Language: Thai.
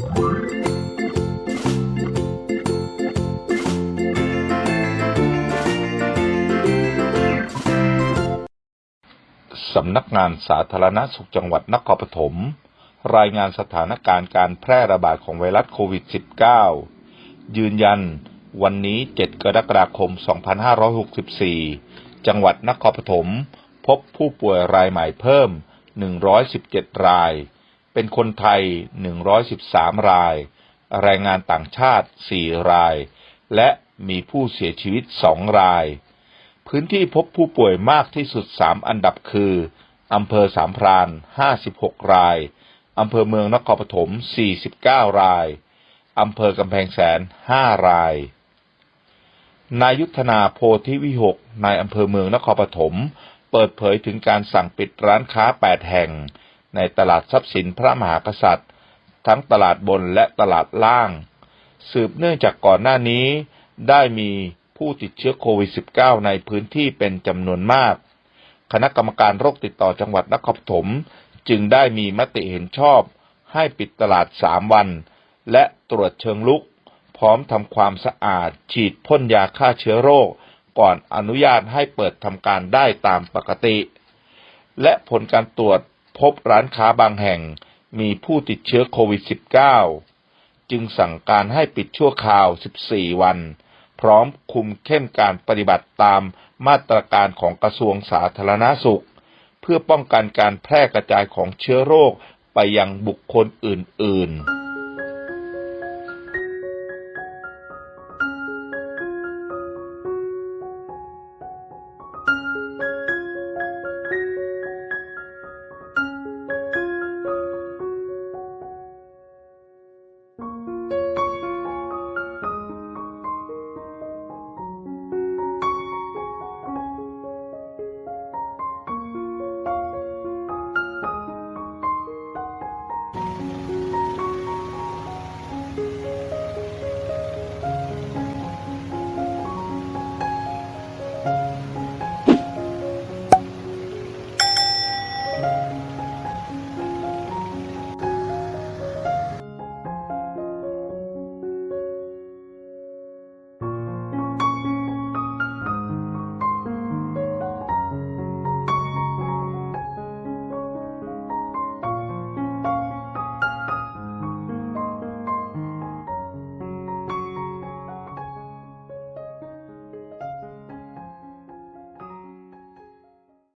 สำนักงานสาธารณสุขจังหวัดนครปฐมรายงานสถานการณ์การแพร่ระบาดของไวรัสโควิด -19 ยืนยันวันนี้ 7 กรกฎาคม 2564 จังหวัดนครปฐม พบผู้ป่วยรายใหม่เพิ่ม 117 ราย เป็นคนไทย 113 ราย แรงงานต่างชาติ 4 ราย และมีผู้เสียชีวิต 2 ราย พื้นที่พบผู้ป่วยมากที่สุด 3 อันดับคืออำเภอสามพราน 56 ราย อำเภอเมืองนครปฐม 49 ราย อำเภอกำแพงแสน 5 ราย นายยุทธนาโพธิวิหก นายอำเภอเมืองนครปฐม เปิดเผยถึงการสั่งปิดร้านค้า 8 แห่ง ในตลาดทรัพย์สินพระมหากษัตริย์ ทั้งตลาดบนและตลาดล่าง สืบเนื่องจากก่อนหน้านี้ ได้มีผู้ติดเชื้อโควิด -19 ในพื้นที่เป็นจำนวนมาก คณะกรรมการโรคติดต่อจังหวัดนครปฐมจึงได้มีมติเห็นชอบให้ปิดตลาด3วัน และตรวจเชิงลุก พร้อมทำความสะอาด ฉีดพ่นยาฆ่าเชื้อโรค ก่อนอนุญาตให้เปิดทำการได้ตามปกติ และผลการตรวจ พบร้านค้าบางแห่งมีผู้ติดเชื้อโควิด -19 จึงสั่งการให้ปิดชั่วคราว 14 วัน พร้อมคุมเข้มการปฏิบัติตามมาตรการของกระทรวงสาธารณาสุข เพื่อป้องกันการแพร่กระจายของเชื้อโรคไปยังบุคคลอื่น ๆ